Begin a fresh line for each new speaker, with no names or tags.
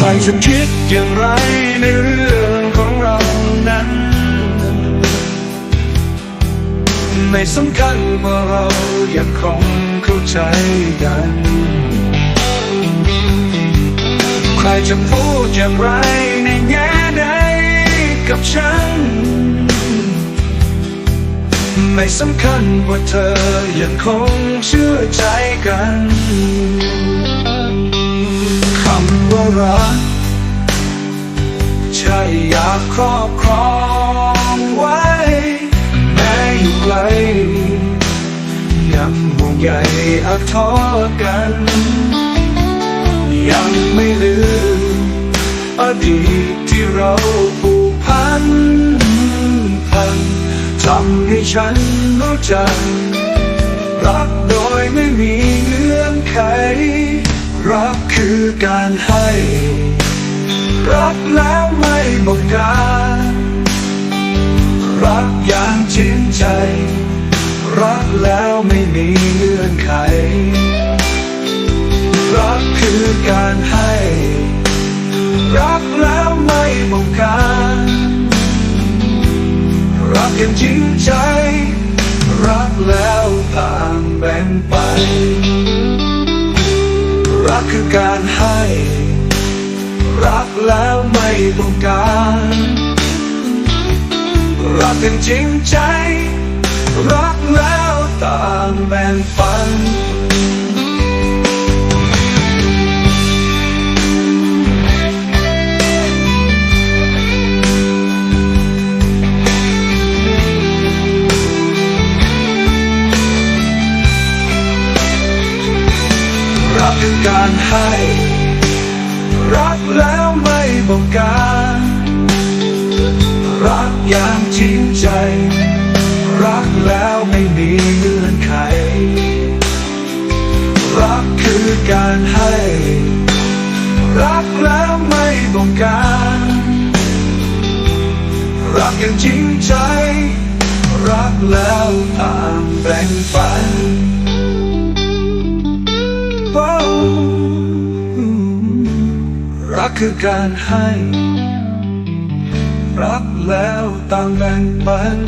ใครจะคิดอย่างไรในเรื่องของเรานั้น ไม่สำคัญว่าเรายังคงเข้าใจกัน ใครจะพูดอย่างไรในแง่ใดกับฉัน ไม่สำคัญว่าเธอยังคงเชื่อใจ อยากครอบครองไว้ แม้อยู่ไกลยังห่วงใยอาทรกัน ยังไม่ลืมอดีตที่เราผูกพันพันทำให้ฉันรู้จักรักโดยไม่มีเงื่อนไข รักคือการให้ รักแล้ว ไม่บอกการรักอย่างจริงใจ รักแล้วไม่มีเงื่อนไข รักคือการให้ รักแล้วไม่บงการรักอย่างจริงใจ รักแล้วต่างแบ่งไป รักคือการให้ รักแล้วไม่บงการ รักอย่างจริงใจ รักแล้วต่างแบ่งปันรักคือการให้ บอกการ รักอย่างจริงใจ รักแล้วไม่มีเงื่อนไข รักคือการให้ รักแล้วไม่บอกการ รักอย่างจริงใจ รักแล้วต่างแบ่งปัน กคือการให้ รักแล้วต่างแบ่งปัน